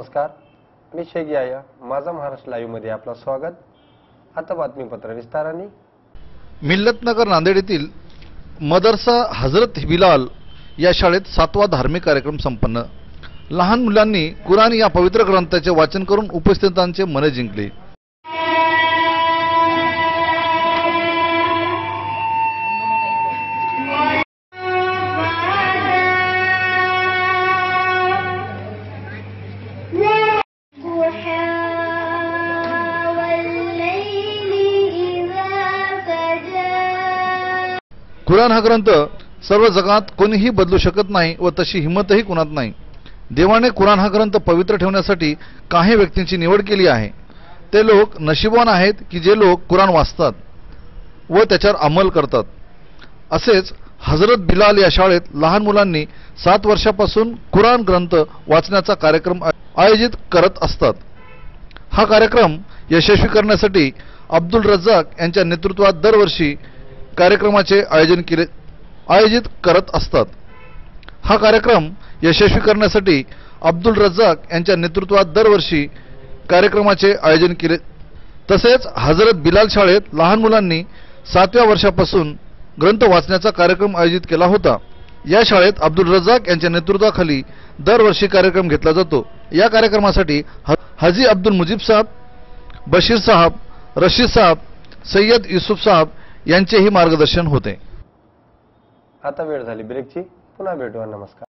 नमस्कार मी शेख माझा महाराष्ट्र लाईव्हमध्ये आपलं स्वागत. आता बातमीपत्र विस्ताराने. मिल्लतनगर नांदेड येथील मदरसा हजरत बिलाल या शाळेत सातवा धार्मिक कार्यक्रम संपन्न. लहान मुलांनी कुराण या पवित्र ग्रंथाचे वाचन करून उपस्थितांचे मने जिंकले. कुराण हा ग्रंथ सर्व जगात कोणीही बदलू शकत नाही व तशी हिंमतही कुणात नाही. देवाने कुराण हा ग्रंथ पवित्र ठेवण्यासाठी काही व्यक्तींची निवड केली आहे. ते लोक नशिबवान आहेत की जे लोक कुराण वाचतात व त्याच्यावर अंमल करतात. असेच हजरत बिलाल या शाळेत लहान मुलांनी सात वर्षापासून कुराण ग्रंथ वाचण्याचा कार्यक्रम आयोजित करत असतात. हा कार्यक्रम यशस्वी करण्यासाठी अब्दुल रज्जाक यांच्या नेतृत्वात दरवर्षी कार्यक्रमाचे आयोजन केले आयोजित करत असतात. हा कार्यक्रम यशस्वी करण्यासाठी अब्दुल रज्जाक यांच्या नेतृत्वात दरवर्षी कार्यक्रमाचे आयोजन केले. तसेच हजरत बिलाल शाळेत लहान मुलांनी सातव्या वर्षापासून ग्रंथ वाचण्याचा कार्यक्रम आयोजित केला होता. या शाळेत अब्दुल रजाक यांच्या नेतृत्वाखाली दरवर्षी कार्यक्रम घेतला जातो. या कार्यक्रमासाठी ह- हाजी अब्दुल मुजीब साहब बशीर साहब रशीद साहब सय्यद युसुफ साहब यांचेही मार्गदर्शन होते. आता वेळ झाली. ब्रेकची. पुन्हा भेटूया. नमस्कार.